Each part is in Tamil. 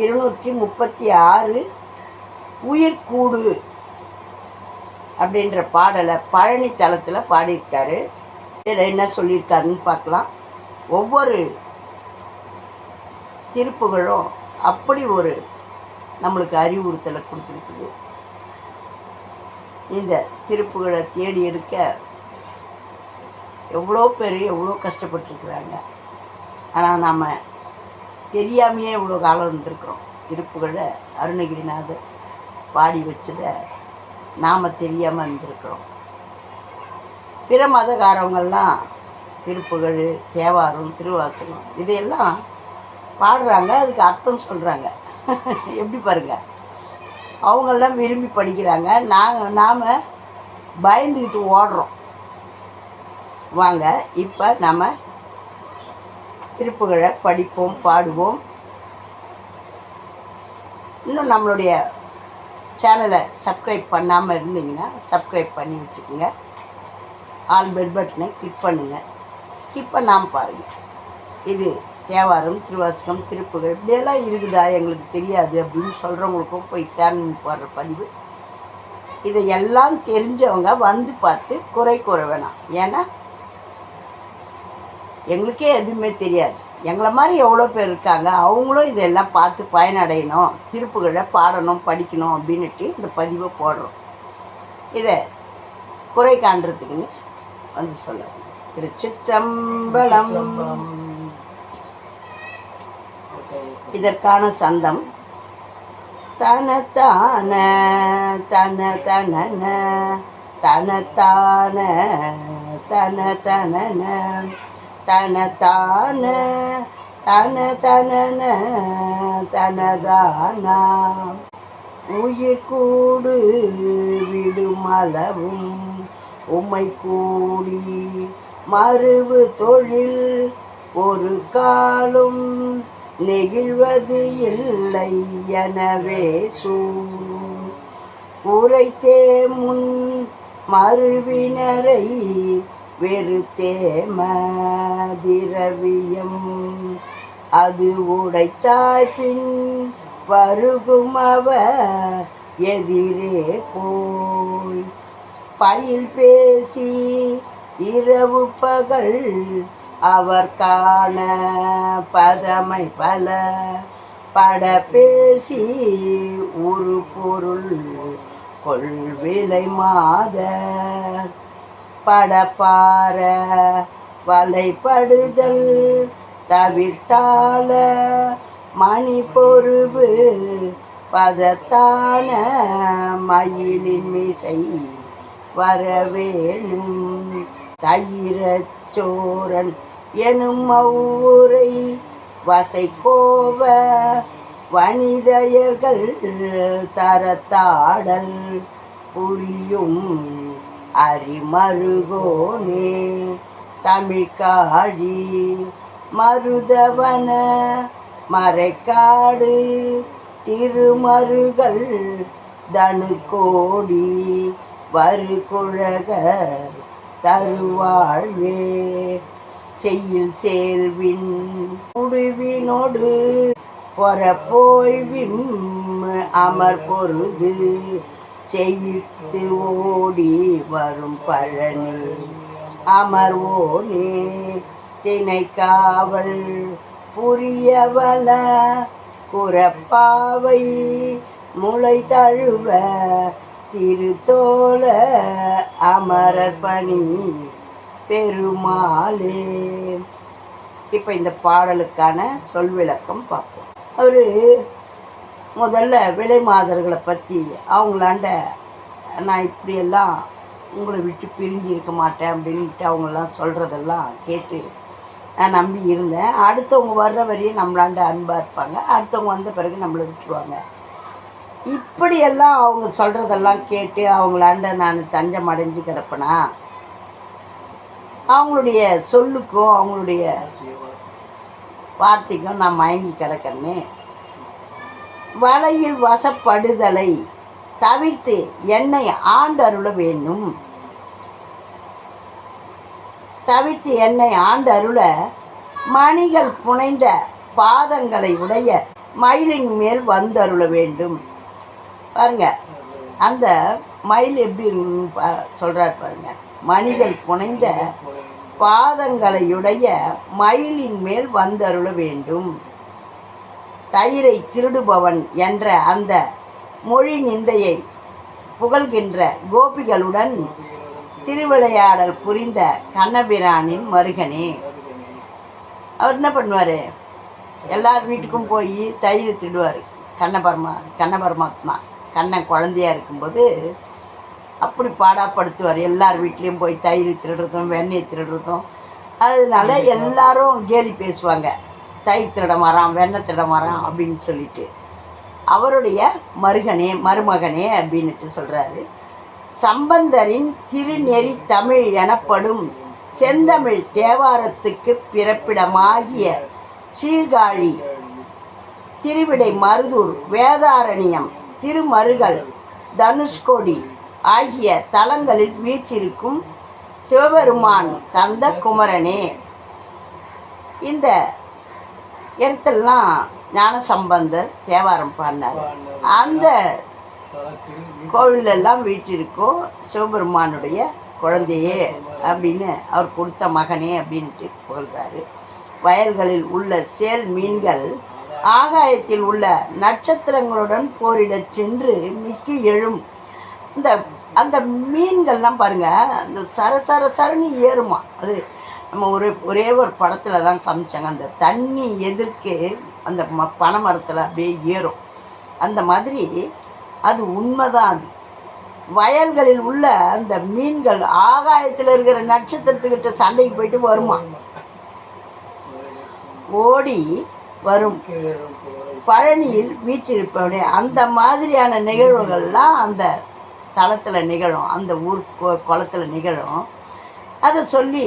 இருநூற்றி முப்பத்தி ஆறு உயிர்கூடு அப்படின்ற பாடலை பழனி தளத்தில் பாடியிருக்காரு. இதில் என்ன சொல்லியிருக்காருன்னு பார்க்கலாம். ஒவ்வொரு திருப்புகளும் அப்படி ஒரு நம்மளுக்கு அறிவுறுத்தலை கொடுத்துருக்குது. இந்த திருப்புகளை தேடி எடுக்க எவ்வளோ பேர் எவ்வளோ கஷ்டப்பட்டுருக்குறாங்க. ஆனால் நம்ம தெரியாமையே இவ்வளோ காலம் இருந்திருக்கிறோம். திருப்புகளை அருணகிரிநாதர் பாடி வச்சதை நாம் தெரியாமல் இருந்திருக்கிறோம். பிற மதக்காரவங்கள்லாம் திருப்புகழ் தேவாரம் திருவாசகம் இதையெல்லாம் பாடுறாங்க. அதுக்கு அர்த்தம் சொல்கிறாங்க எப்படி பாருங்க? அவங்கெல்லாம் விரும்பி படிக்கிறாங்க. நாங்கள் நாம் பயந்துக்கிட்டு ஓடுறோம். வாங்க இப்போ நம்ம திருப்புகளை படிப்போம் பாடுவோம். இன்னும் நம்மளுடைய சேனலை சப்ஸ்கிரைப் பண்ணாமல் இருந்தீங்கன்னா சப்ஸ்கிரைப் பண்ணி வச்சுக்கோங்க. ஆல் பெல் பட்டனை கிளிக் பண்ணுங்கள் ஸ்கிப் பண்ணாமல் பாருங்கள் இது தேவாரம் திருவாசகம் திருப்புகள் இப்படியெல்லாம் இருக்குதா எங்களுக்கு தெரியாது அப்படின்னு சொல்கிறவங்களுக்கும் போய் சேனல் போடுற பதிவு. இதை எல்லாம் தெரிஞ்சவங்க வந்து பார்த்து குறை கூற வேணாம். ஏன்னா எங்களுக்கே எதுவுமே தெரியாது. எங்களை மாதிரி எவ்வளோ பேர் இருக்காங்க அவங்களும் இதெல்லாம் பார்த்து பயனடையணும் திருப்புகளை பாடணும் படிக்கணும் அப்படின்ட்டு இந்த பதிவை போடுறோம். இதை குறை காண்றதுக்குன்னு வந்து சொல்லாது. திருச்சிற்றம்பலம். இதற்கான சந்தம் தனத்தான தன தனன தனத்தான தன தனன. தனதான தன தனன தனதானா. உயிர் கூடு விடுமளவும் உமை கூடி மறுவு தொழில் ஒரு காலும் நெகிழ்வது இல்லை எனவே சூ. உரைத்தே முன் மறுவினரை வெறுத்தே மதிரவியம் அது உடைத்தாய் பின் வருகும் அவ எதிரே போய். பயில் பேசி இரவு பகல் அவர் காண பதமை பல. பட பேசி ஒரு பொருள் கொள்விலை மாத படப்பார வலைப்படுதல் தவிர்த்தால மணி பொறுவு பதத்தான மயிலின் மிசை வரவேணும். தயிரச்சோரன் எனும் அவ்வுரை வசை கோவ வனிதையர்கள் தரத்தாடல் புரியும். அரிமருகோனே தமிழ்காழி மருதவன மறைக்காடு திருமருகள் தனு கோடி வரு குழக தருவாழ்வே. செய்யில் சேல்வின் முடிவினோடு பொறப்போய்விம் அமர் பொருது செய்து ஓடி வரும் பழனி. அமர்வோனே தினை காவல் புரியவல குரப்பாவை முளை தழுவ திருத்தோல அமரர் பணி பெருமாளே. இப்போ இந்த பாடலுக்கான சொல் விளக்கம் பார்ப்போம். அவர் முதல்ல விலை மாதர்களை பற்றி அவங்களாண்ட நான் இப்படியெல்லாம் உங்களை விட்டு பிரிஞ்சு இருக்க மாட்டேன் அப்படின்ட்டு அவங்கெல்லாம் சொல்கிறதெல்லாம் கேட்டு நான் நம்பி இருந்தேன். அடுத்தவங்க வர்ற வரையும் நம்மளாண்ட அன்பாக இருப்பாங்க. அடுத்தவங்க வந்த பிறகு நம்மளை விட்டுருவாங்க. இப்படியெல்லாம் அவங்க சொல்கிறதெல்லாம் கேட்டு அவங்களாண்ட நான் தஞ்சம் அடைஞ்சு கிடப்பேனா? அவங்களுடைய சொல்லுக்கும் அவங்களுடைய வார்த்தைக்கும் நான் மயங்கி கிடக்கிறேன்னு வலையில் வசப்படுதலை தவிர்த்து என்னை ஆண்டருள வேண்டும். தவிர்த்து என்னை ஆண்டருள மணிகள் புனைந்த பாதங்களை உடைய மயிலின் மேல் வந்தருள வேண்டும். பாருங்க அந்த மயில் எப்படி இருக்குன்னு பா சொல்கிறார் பாருங்க. மணிகள் புனைந்த பாதங்களையுடைய மயிலின் மேல் வந்தருள வேண்டும். தயிரை திருடுபவன் என்ற அந்த மொழி நிந்தையை புகழ்கின்ற கோபிகளுடன் திருவிளையாடல் புரிந்த கண்ணபிரானின் மருகனே. அவர் என்ன பண்ணுவார்? எல்லார் வீட்டுக்கும் போய் தயிர் திடுவார் கண்ணபரமா கண்ணபரமாத்மா கண்ணன் குழந்தையா இருக்கும்போது அப்படி பாடாப்படுத்துவார். எல்லார் வீட்லேயும் போய் தயிர் திருடுறதும் வெண்ணெய் திருடுறதும். அதனால எல்லாரும் கேலி பேசுவாங்க. தயிர் திருட வரான் வெண்ணெய் திருட வரான் அப்படின்னு சொல்லிட்டு அவருடைய மருகனே மருமகனே அப்படின்னுட்டு சொல்கிறாரு சம்பந்தரின் திருநெறி தமிழ் எனப்படும் செந்தமிழ் தேவாரத்துக்கு பிறப்பிடமாகிய சீர்காழி திருவிடை மருதூர் வேதாரண்யம் திருமருகல் தனுஷ்கோடி ஆகிய தலங்களில் வீற்றிருக்கும் சிவபெருமான் தந்த குமரனே. இந்த இடத்துலலாம் ஞானசம்பந்தர் தேவாரம் பாடினார். அந்த கோவிலெல்லாம் வீற்றிருக்கும் சிவபெருமானுடைய குழந்தையே அப்படின்னு அவர் கொடுத்த மகனே அப்படின்ட்டு புகழ்கிறாரு வயல்களில் உள்ள சேல் மீன்கள் ஆகாயத்தில் உள்ள நட்சத்திரங்களுடன் போரிடச் சென்று மிக்கி எழும். இந்த அந்த மீன்கள்லாம் பாருங்க அந்த சர சர சரன்னு ஏறுமா. அது நம்ம ஒரே ஒரே ஒரு படத்தில் தான் காமிச்சாங்க. அந்த தண்ணி எதிர்க்கு அந்த ம பனை மரத்தில் அப்படியே ஏறும். அந்த மாதிரி அது உண்மைதான் அது. வயல்களில் உள்ள அந்த மீன்கள் ஆகாயத்தில் இருக்கிற நட்சத்திரத்துக்கிட்ட சண்டைக்கு போயிட்டு வருமா? ஓடி வரும். பழனியில் வீற்றிருப்பவனே அந்த மாதிரியான நிகழ்வுகள்லாம் அந்த தளத்தில் நிகழும். அந்த ஊர் குளத்தில் நிகழும். அதை சொல்லி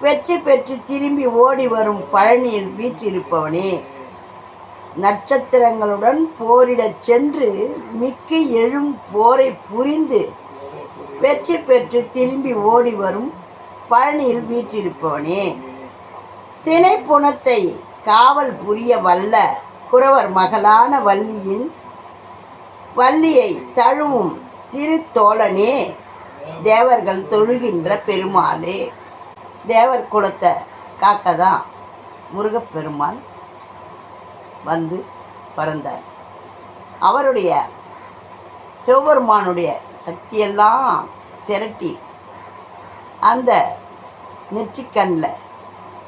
வெற்றி பெற்று திரும்பி ஓடி வரும் பழனியில் வீற்றிருப்பவனே. நட்சத்திரங்களுடன் போரிடச் சென்று மிக்க எழும் போரை புரிந்து வெற்றி பெற்று திரும்பி ஓடி வரும் பழனியில் வீற்றிருப்பவனே. திணைப்புணத்தை காவல் புரிய வல்ல குறவர் மகளான வள்ளியின் வள்ளியை தழுவும் திருத்தோழனே. தேவர்கள் தொழுகின்ற பெருமாளே. தேவர் குலத்தை காக்க தான் முருகப்பெருமான் வந்து பிறந்தார். அவருடைய சிவபெருமானுடைய சக்தியெல்லாம் திரட்டி அந்த நெற்றிக்கண்ணில்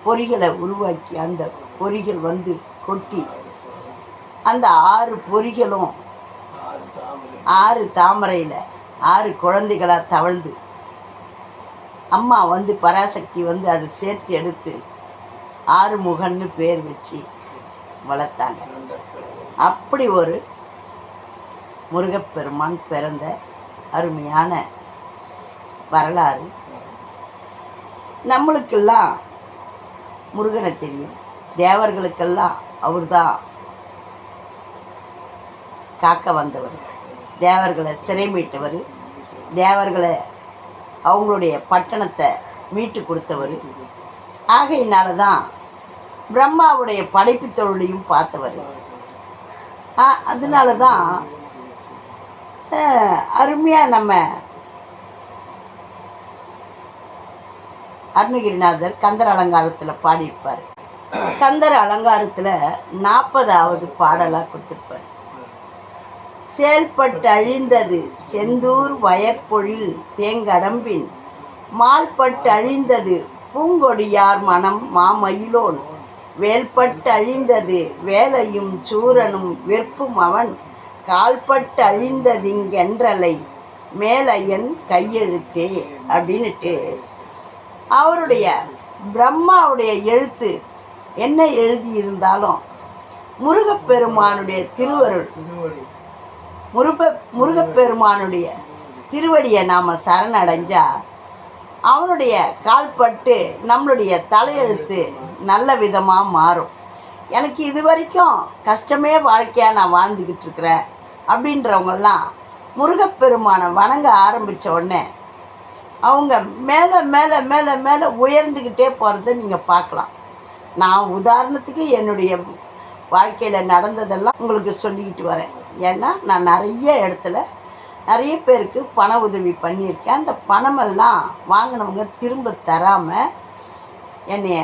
பொறிகளை உருவாக்கி அந்த பொறிகள் வந்து கொட்டி அந்த ஆறு பொறிகளும் ஆறு தாமரையில் ஆறு குழந்தைகளாக தவழ்ந்து அம்மா வந்து பராசக்தி வந்து அதை சேர்த்து எடுத்து ஆறுமுகன்னு பேர் வச்சு வளர்த்தாங்க. அப்படி ஒரு முருகப்பெருமான் பிறந்த அருமையான வரலாறு. நம்மளுக்கெல்லாம் முருகனை தெரியும். தேவர்களுக்கெல்லாம் அவர்தான் காக்க வந்தவர். தேவர்களை சிறை மீட்டவர் தேவர்களை அவங்களுடைய பட்டணத்தை மீட்டு கொடுத்தவர். ஆகையினால தான் பிரம்மாவுடைய படைப்பு தொழிலையும் பார்த்தவர். அதனால தான் அருமையாக நம்ம அருணகிரிநாதர் கந்தர் அலங்காரத்தில் பாடியிருப்பார். கந்தர் அலங்காரத்தில் நாற்பதாவது பாடலாக கொடுத்துருப்பார். செயல்பட்டழிந்தது. செந்தூர் வயற்பொழில் தேங்கடம்பின் மால்பட்டழிந்தது. பூங்கொடியார் மனம் மாமயிலோன். வேல்பட்டழிந்தது வேலையும் சூரனும் விற்பும் அவன். கால்பட்டழிந்ததிங்கென்றலை மேலையன் கையெழுத்தே அப்படின்னுட்டு. அவருடைய பிரம்மாவுடைய எழுத்து என்ன எழுதியிருந்தாலும் முருகப்பெருமானுடைய திருவருள். முருக முருகப்பெருமானுடைய திருவடியை நாம் சரணடைஞ்சா அவனுடைய கால்பட்டு நம்மளுடைய தலையெழுத்து நல்ல விதமாக மாறும். எனக்கு இது வரைக்கும் கஷ்டமே வாழ்க்கையாக நான் வாழ்ந்துக்கிட்டு இருக்கிறேன் அப்படின்றவங்கெல்லாம் முருகப்பெருமானை வணங்க ஆரம்பித்த உடனே அவங்க மேலே மேலே மேலே மேலே உயர்ந்துக்கிட்டே போகிறத நீங்கள் பார்க்கலாம். நான் உதாரணத்துக்கு என்னுடைய வாழ்க்கையில் நடந்ததெல்லாம் உங்களுக்கு சொல்லிக்கிட்டு வரேன். ஏன்னா நான் நிறைய இடத்துல நிறைய பேருக்கு பண உதவி பண்ணியிருக்கேன். அந்த பணமெல்லாம் வாங்கினவங்க திரும்ப தராமல் என்னைய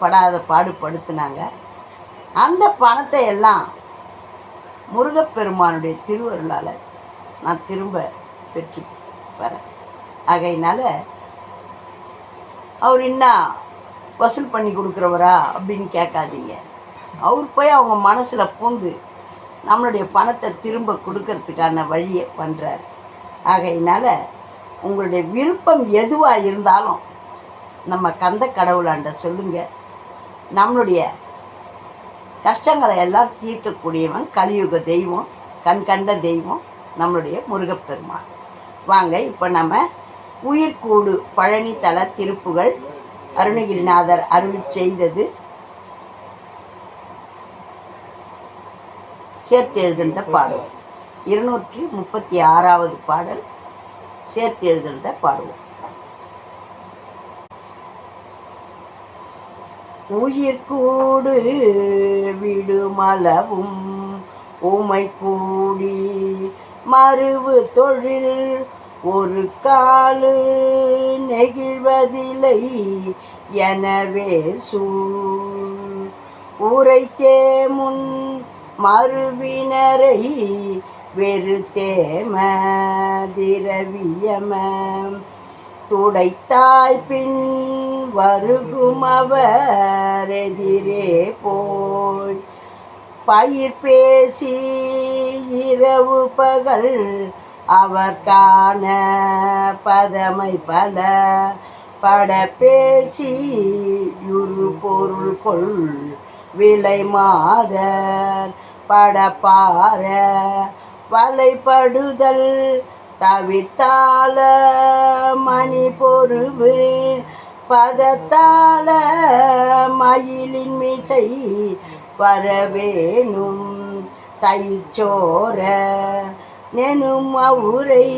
படாத பாடுபடுத்தினாங்க. அந்த பணத்தை எல்லாம் முருகப்பெருமானுடைய திருவருளால் நான் திரும்ப பெற்று வரேன் ஆகையினால் அவர் என்ன வசூல் பண்ணி கொடுக்குறவரா அப்படின்னு கேட்காதீங்க. அவர் போய் அவங்க மனசில் பூந்து நம்மளுடைய பணத்தை திரும்ப கொடுக்கறதுக்கான வழியை பண்ணுறாரு ஆகையினால உங்களுடைய விருப்பம் எதுவாக இருந்தாலும் நம்ம கந்த கடவுளாண்ட சொல்லுங்கள் நம்மளுடைய கஷ்டங்களை எல்லாம் தீர்க்கக்கூடியவன் கலியுக தெய்வம் கண் கண்ட தெய்வம் நம்மளுடைய முருகப்பெருமான். வாங்க இப்போ நம்ம உயிர்கூடு பழனி தல திருப்புகள் அருணகிரிநாதர் அருள் செய்தது சேர்த்து எழுதுந்த பாடல் இருநூற்றி முப்பத்தி ஆறாவது பாடல் சேர்த்து எழுதுந்த பாடுவோம் உயிர் கூடு விடுமளவும் உமை கூடி மறுவு தொழில் ஒரு காலு நெகிழ்வதில்லை எனவே சூழ் உரைத்தே முன் மறுவினரை வெறுத்தேம திரவியம துடைத்தாய் பின் வருகும் அவர் போய். பயிர் பேசி இரவு பகல் அவர் காண பதமை பல. பட பேசி யுரு பொருள் கொள் விலை மாதர் படப்பார வலைப்படுதல் தவித்தால மணி பொறுவு பதத்தால மயிலின் மிசை வரவேணும் தைச்சோர நெனும் அவுரை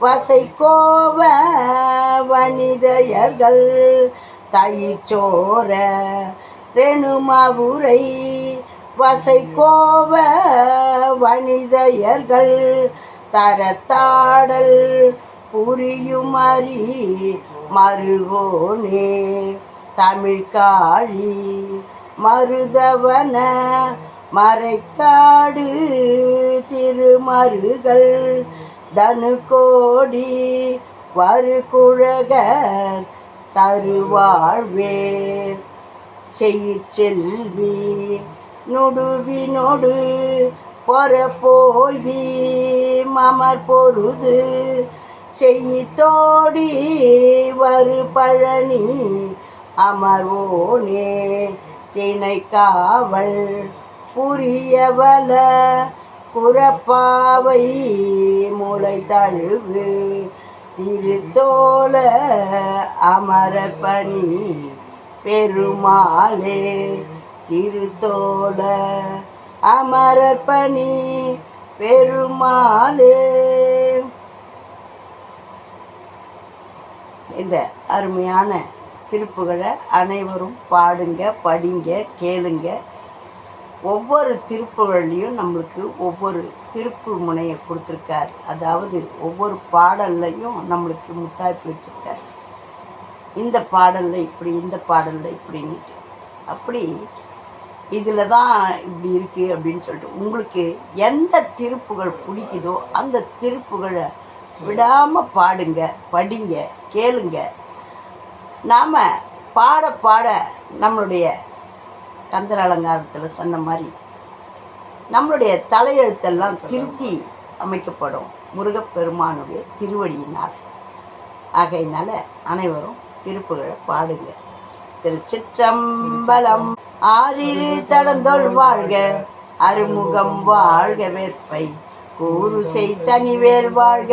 வசை கோவ வனிதையர்கள் தைச்சோர ரெணுமவுரை வசை கோப வனிதையர்கள் தரத்தாடல் புரியுமறி மருகோனே தமிழ்காழி மருதவன மறைக்காடு திருமருகள் தனு கோடி தனுகோடி குழக தருவாழ்வே. செல்வி நொடுவினொடு பொற போய்வி மமர் பொருது செய்தோடி வரு பழனி அமர்வோனே திணை காவல் புரியவல புறப்பாவை முளை தழுவு திருத்தோல அமரர் பணி. பெருமாளே திருத்தோட அமரர் பணி பெருமாளே. இந்த அருமையான திருப்புகளை அனைவரும் பாடுங்க படிங்க கேளுங்க. ஒவ்வொரு திருப்புகள்லையும் நம்மளுக்கு ஒவ்வொரு திருப்பு முனையை கொடுத்துருக்கார். அதாவது ஒவ்வொரு பாடல்லையும் நம்மளுக்கு முத்தாய்ப்பு வச்சுருக்கார். இந்த பாடலில் இப்படி இந்த பாடலில் இப்படின்ட்டு அப்படி இதில் தான் இப்படி இருக்குது அப்படின்னு சொல்லிட்டு. உங்களுக்கு எந்த திருப்புகள் பிடிக்குதோ அந்த திருப்புகளை விடாமல் பாடுங்க படிங்க கேளுங்க. நாம் பாட பாட நம்மளுடைய கந்தர் அலங்காரத்தில் சொன்ன மாதிரி நம்மளுடைய தலையெழுத்தெல்லாம் திருத்தி அமைக்கப்படும் முருகப்பெருமானுடைய திருவடியினால். ஆகையினால அனைவரும் திருப்புகளை பாடுங்க. திருச்சிற்றம்பலம் ஆறிரு தடந்தொள் வாழ்க அருமுகம் வாழ்க வேற்பை. செய் தனிவேல் வாழ்க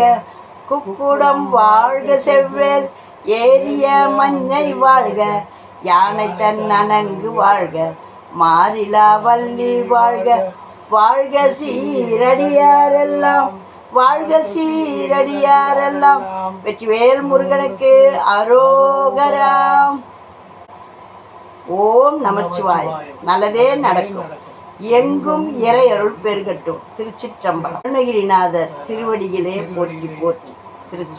குக்குடம் வாழ்க செவ்வேல் ஏரிய மஞ்சை வாழ்க யானை தன் அணங்கு வாழ்க மாறிலா வள்ளி வாழ்க. வாழ்க சீரடியாரெல்லாம் வாழ்க சீரடியாரெல்லாம். வெற்றிவேல் முருகனுக்கு அரோகராம் ஓம் நமச்சிவாய். நல்லதே நடக்கும். எங்கும் இறை அருள் பெருகட்டும். திருச்சிற்றம்பலம். அருணகிரிநாதர் திருவடியிலே போற்றி போற்றி. திருச்சி